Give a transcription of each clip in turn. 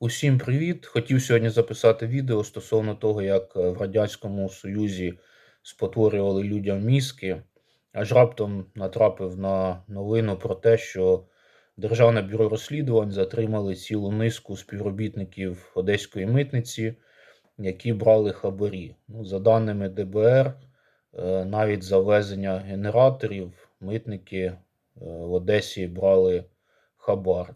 Усім привіт! Хотів сьогодні записати відео стосовно того, як е, в Радянському Союзі спотворювали людям мізки. Аж раптом натрапив на новину про те, що Державне бюро розслідувань затримали цілу низку співробітників Одеської митниці, які брали хабарі. Ну, за даними ДБР, е, навіть за ввезення генераторів митники е, в Одесі брали хабар.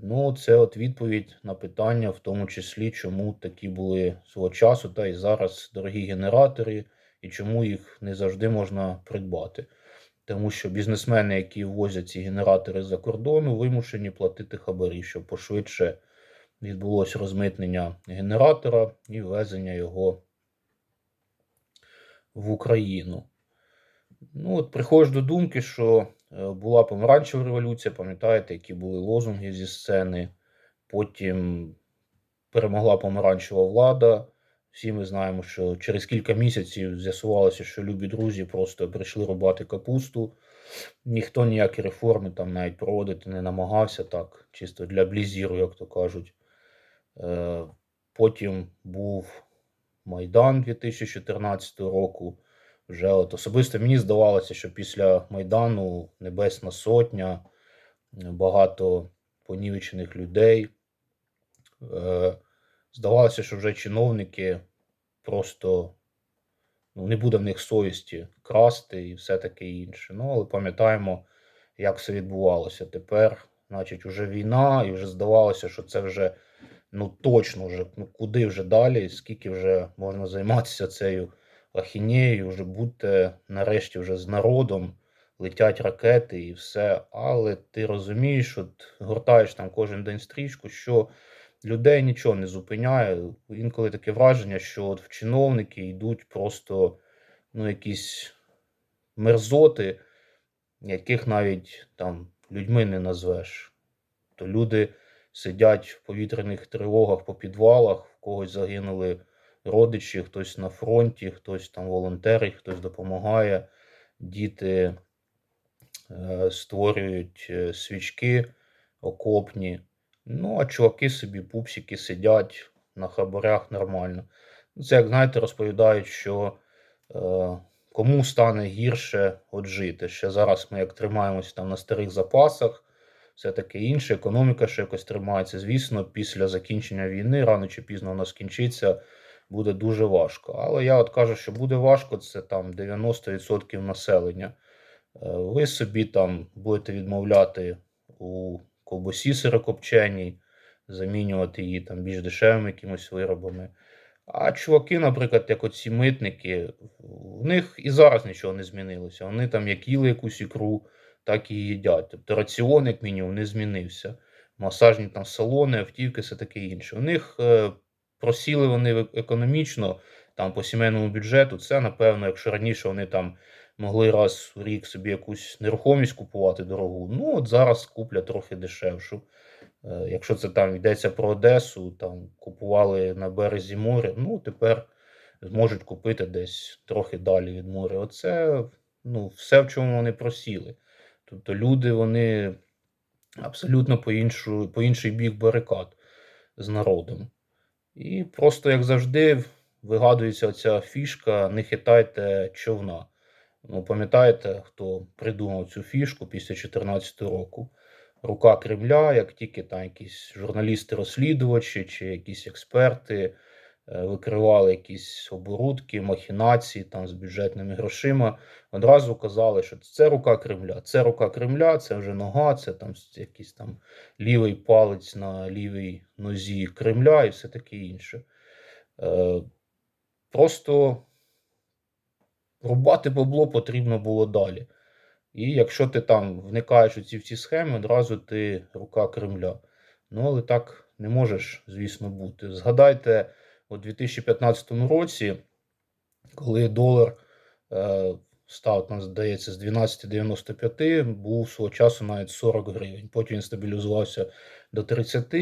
Ну, це от відповідь на питання, в тому числі, чому такі були свого часу, та й зараз дорогі генератори, і чому їх не завжди можна придбати. Тому що бізнесмени, які ввозять ці генератори за кордону, вимушені платити хабарі, щоб пошвидше відбулося розмитнення генератора і ввезення його в Україну. Ну, от приходиш до думки, що була помаранчева революція, пам'ятаєте, які були лозунги зі сцени. Потім перемогла помаранчева влада. Всі ми знаємо, що через кілька місяців з'ясувалося, що любі друзі просто прийшли рубати капусту. Ніхто ніякі реформи там навіть проводити не намагався, так, чисто для блізіру, як то кажуть. Е, Потім був Майдан 2014 року. Вже от особисто мені здавалося, що після Майдану Небесна Сотня, багато понівечених людей. Е, Здавалося, що вже чиновники просто ну, не буде в них совісті красти і все таке інше. Ну, але пам'ятаємо, як все відбувалося. Тепер, значить, вже війна, і вже здавалося, що це вже ну точно вже ну, куди вже далі, скільки вже можна займатися цією ахінеєю, вже будьте нарешті вже з народом, летять ракети і все. Але ти розумієш, от гортаєш там кожен день стрічку, що людей нічого не зупиняє. Інколи таке враження, що от в чиновники йдуть просто ну, якісь мерзоти, яких навіть там людьми не назвеш. То люди сидять в повітряних тривогах по підвалах, в когось загинули родичі, хтось на фронті, хтось там волонтерить, хтось допомагає. Діти е, створюють е, свічки окопні. Ну, а чуваки собі, пупсики сидять на хабарях нормально. Це, як знаєте, розповідають, що е, кому стане гірше от жити. Ще зараз ми як тримаємося там на старих запасах, все таке інше, економіка ще якось тримається. Звісно, після закінчення війни, рано чи пізно вона скінчиться, буде дуже важко. Але я от кажу, що буде важко, це там 90% населення. Е, ви собі там будете відмовляти у ковбасі сирокопченій, замінювати її там більш дешевими якимось виробами. А чуваки, наприклад, як оці митники, в них і зараз нічого не змінилося. Вони там як їли якусь ікру, так і їдять. Тобто раціон, як мінімум, не змінився. Масажні там салони, автівки, все таке інше. У них е, просіли вони економічно, там по сімейному бюджету. Це, напевно, якщо раніше вони там могли раз в рік собі якусь нерухомість купувати дорогу, ну от зараз куплять трохи дешевшу. Е, якщо це там йдеться про Одесу, там купували на березі моря, ну тепер зможуть купити десь трохи далі від моря. Оце ну, все, в чому вони просіли. Тобто люди вони абсолютно по іншу, по інший бік барикад з народом. І просто, як завжди, вигадується ця фішка: не хитайте човна. Ну, пам'ятаєте, хто придумав цю фішку після 2014 року? Рука Кремля, як тільки там якісь журналісти-розслідувачі чи якісь експерти викривали якісь оборудки, махінації там з бюджетними грошима, одразу казали, що це рука Кремля, це рука Кремля, це вже нога, це там якийсь там лівий палець на лівій нозі Кремля і все таке інше. Е, просто рубати бабло потрібно було далі. І якщо ти там вникаєш у ці всі схеми, одразу ти рука Кремля. Ну, але так не можеш, звісно, бути. Згадайте, у 2015 році, коли долар е, став, там, здається, з 12,95, був свого часу навіть 40 гривень. Потім він стабілізувався до 30.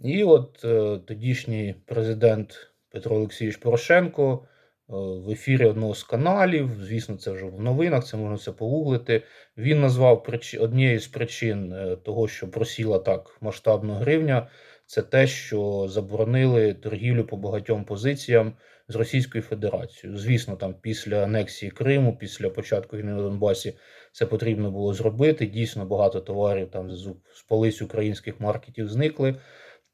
І от е, тодішній президент Петро Олексійович Порошенко в ефірі одного з каналів. Звісно, це вже в новинах, це можна все погуглити. Він назвав однією з причин е, того, що просіла так масштабно гривня, це те, що заборонили торгівлю по багатьом позиціям з Російською Федерацією. Звісно, там після анексії Криму, після початку війни на Донбасі, це потрібно було зробити. Дійсно, багато товарів там з полиць українських маркетів зникли.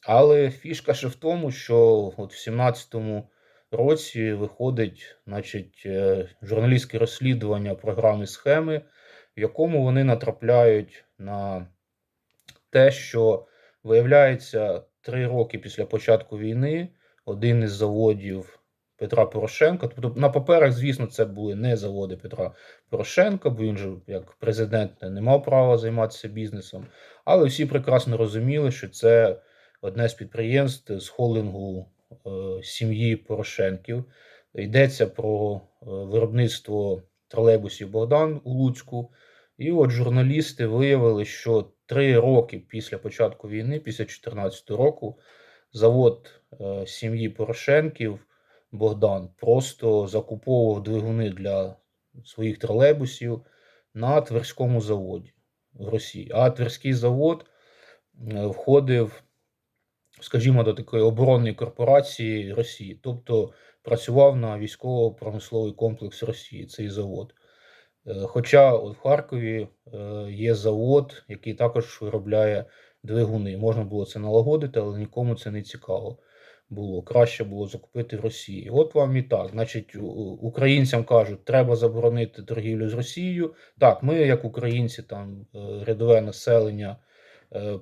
Але фішка ще в тому, що от в 17-му році виходить значить, е, журналістське розслідування програми схеми, в якому вони натрапляють на те, що виявляється три роки після початку війни один із заводів Петра Порошенка. Тобто на паперах, звісно, це були не заводи Петра Порошенка, бо він же як президент не мав права займатися бізнесом. Але всі прекрасно розуміли, що це одне з підприємств з холдингу е, сім'ї Порошенків. Йдеться про е, виробництво тролейбусів Богдан у Луцьку. І от журналісти виявили, що три роки після початку війни, після 2014 року, завод е, сім'ї Порошенків Богдан просто закуповував двигуни для своїх тролейбусів на Тверському заводі в Росії. А Тверський завод е, входив, скажімо, до такої оборонної корпорації Росії, тобто працював на військово-промисловий комплекс Росії, цей завод. Е, хоча от в Харкові е, є завод, який також виробляє двигуни. Можна було це налагодити, але нікому це не цікаво було. Краще було закупити в Росії. От вам і так. Значить, українцям кажуть, треба заборонити торгівлю з Росією. Так, ми, як українці, там е, рядове населення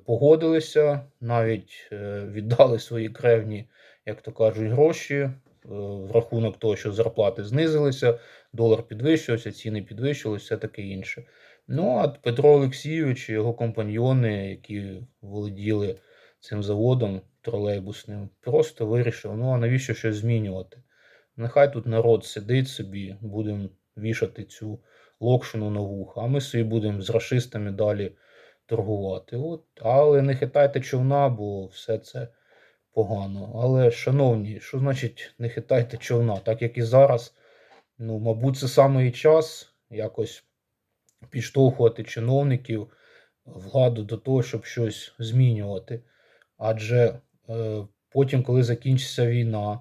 погодилися, навіть віддали свої кревні, як то кажуть, гроші. В рахунок того, що зарплати знизилися, долар підвищувався, ціни підвищувалися, все таке інше. Ну, а Петро Олексійович і його компаньйони, які володіли цим заводом тролейбусним, просто вирішили, ну а навіщо щось змінювати? Нехай тут народ сидить собі, будемо вішати цю локшину на вуха, а ми собі будемо з расистами далі торгувати. От. Але не хитайте човна, бо все це погано. Але, шановні, що значить не хитайте човна? Так як і зараз Ну, мабуть, це саме і час якось підштовхувати чиновників, владу до того, щоб щось змінювати. Адже е, потім, коли закінчиться війна,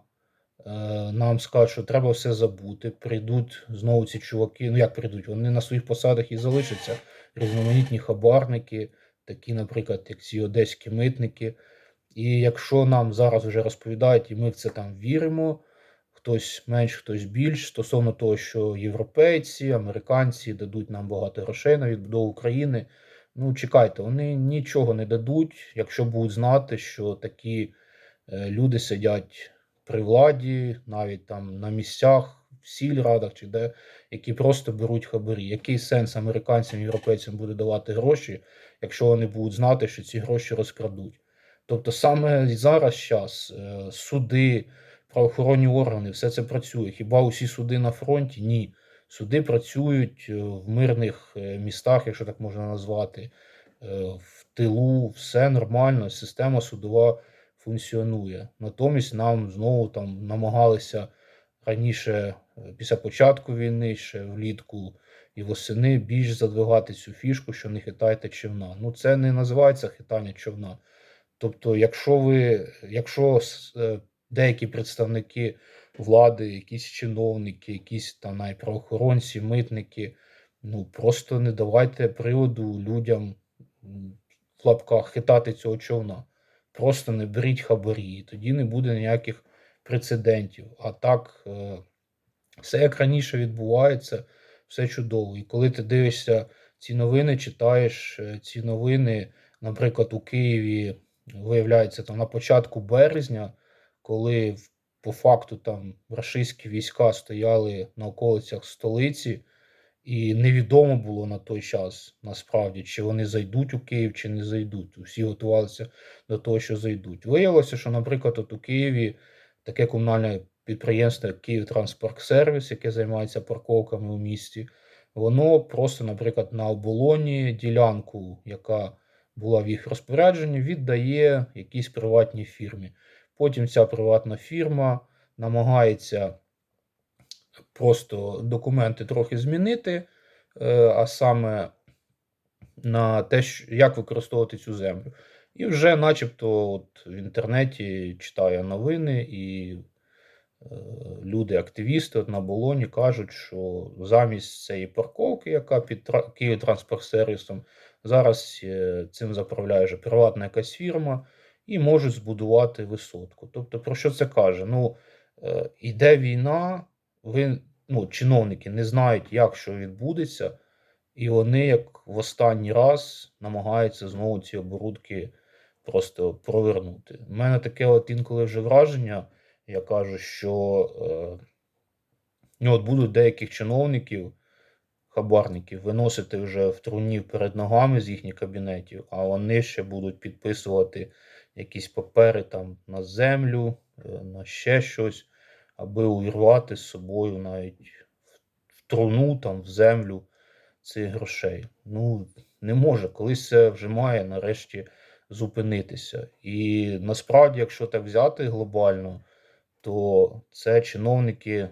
е, нам скажуть, що треба все забути. Прийдуть знову ці чуваки. Ну, як прийдуть? Вони на своїх посадах і залишаться. Різноманітні хабарники, такі, наприклад, як ці одеські митники. І якщо нам зараз вже розповідають, і ми в це там віримо хтось менш, хтось більш стосовно того, що європейці, американці дадуть нам багато грошей на відбудову України. Ну, чекайте, вони нічого не дадуть, якщо будуть знати, що такі е, люди сидять при владі, навіть там на місцях, в сільрадах чи де, які просто беруть хабарі. Який сенс американцям і європейцям буде давати гроші, якщо вони будуть знати, що ці гроші розкрадуть? Тобто саме зараз час е, суди правоохоронні органи, все це працює. Хіба усі суди на фронті? Ні. Суди працюють е, в мирних е, містах, якщо так можна назвати, в тилу, все нормально, система судова функціонує. Натомість нам знову там намагалися раніше, після початку війни, ще влітку і восени більш задвигати цю фішку, що не хитайте човна. Ну це не називається хитання човна. Тобто, якщо ви, якщо деякі представники влади, якісь чиновники, якісь там навіть правоохоронці, митники. Ну просто не давайте приводу людям в лапках хитати цього човна. Просто не беріть хабарі, і тоді не буде ніяких прецедентів. А так, е, все як раніше відбувається, все чудово. І коли ти дивишся ці новини, читаєш е, ці новини, наприклад, у Києві виявляється там на початку березня коли по факту там рашистські війська стояли на околицях столиці, і невідомо було на той час насправді, чи вони зайдуть у Київ, чи не зайдуть. Усі готувалися до того, що зайдуть. Виявилося, що, наприклад, от у Києві таке комунальне підприємство, як Київ Транспорт-сервіс, яке займається парковками у місті, воно просто, наприклад, на оболоні ділянку, яка була в їх розпорядженні, віддає якійсь приватній фірмі. Потім ця приватна фірма намагається просто документи трохи змінити, е, а саме на те, як використовувати цю землю. І вже, начебто, от в інтернеті читаю новини, і е, люди, активісти от на Болоні кажуть, що замість цієї парковки, яка під Тра- Київтранспортсервісом, зараз е, цим заправляє вже приватна якась фірма і можуть збудувати висотку. Тобто, про що це каже? Ну, е, іде війна, ви, ну, чиновники не знають, як що відбудеться, і вони, як в останній раз, намагаються знову ці оборудки просто провернути. У мене таке от інколи вже враження, я кажу, що е, ну, от будуть деяких чиновників, хабарників, виносити вже в труні перед ногами з їхніх кабінетів, а вони ще будуть підписувати якісь папери там на землю, е, на ще щось, аби увірвати з собою навіть в- труну, там, в землю цих грошей. Ну, не може, колись це вже має нарешті зупинитися. І насправді, якщо так взяти глобально, то це чиновники,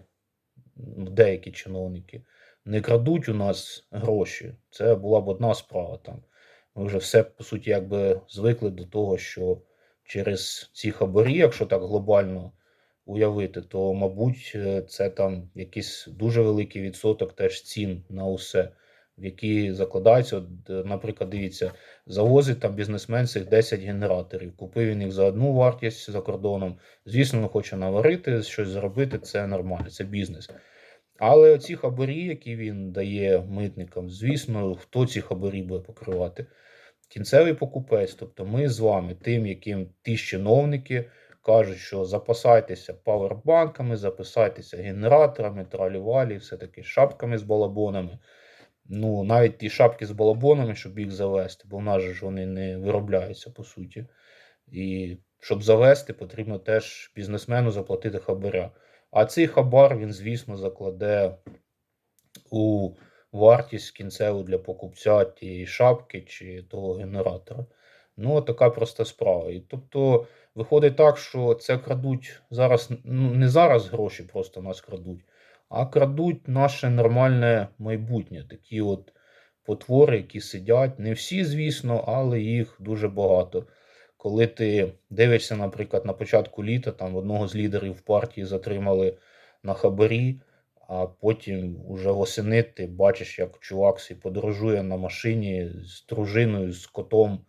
ну, деякі чиновники, не крадуть у нас гроші. Це була б одна справа там. Ми вже все, по суті, якби звикли до того, що через ці хабарі, якщо так глобально уявити, то, мабуть, е, це там якийсь дуже великий відсоток теж цін на усе, в які закладаються. От, е, наприклад, дивіться, завозить там бізнесмен цих 10 генераторів. Купив він їх за одну вартість за кордоном. Звісно, він хоче наварити, щось зробити, це нормально, це бізнес. Але ці хабарі, які він дає митникам, звісно, хто ці хабарі буде покривати? Кінцевий покупець, тобто ми з вами, тим, яким ті чиновники кажуть, що запасайтеся павербанками, запасайтеся генераторами, тралівалі, все таки шапками з балабонами. Ну, навіть ті шапки з балабонами, щоб їх завести, бо в нас ж вони не виробляються по суті. І щоб завести, потрібно теж бізнесмену заплатити хабаря. А цей хабар він, звісно, закладе у вартість кінцеву для покупця тієї шапки чи того генератора. Ну, така проста справа. І тобто виходить так, що це крадуть зараз, ну не зараз гроші просто нас крадуть, а крадуть наше нормальне майбутнє. Такі от потвори, які сидять. Не всі, звісно, але їх дуже багато. Коли ти дивишся, наприклад, на початку літа там одного з лідерів партії затримали на хабарі, а потім уже восени ти бачиш, як чувак свій подорожує на машині з дружиною, з котом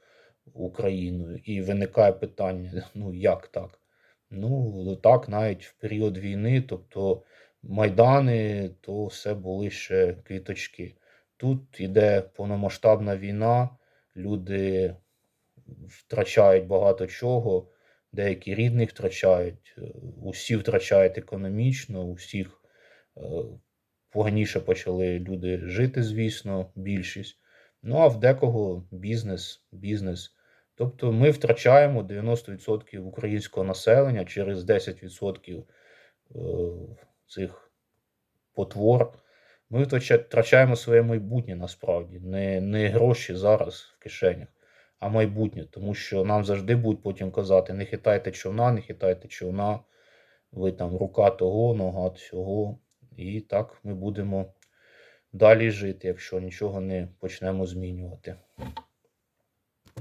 Україною. І виникає питання: ну як так? Ну, так, навіть в період війни, тобто майдани, то все були ще квіточки. Тут іде повномасштабна війна, люди втрачають багато чого, деякі рідних втрачають, е, усі втрачають економічно, усіх е, поганіше почали люди жити, звісно, більшість. Ну а в декого бізнес, бізнес. Тобто ми втрачаємо 90% українського населення через 10% е, цих потвор. Ми втрачаємо своє майбутнє насправді, не, не гроші зараз в кишенях, а майбутнє. Тому що нам завжди будуть потім казати: не хитайте човна, не хитайте човна, ви там рука того, нога цього. І так ми будемо далі жити, якщо нічого не почнемо змінювати.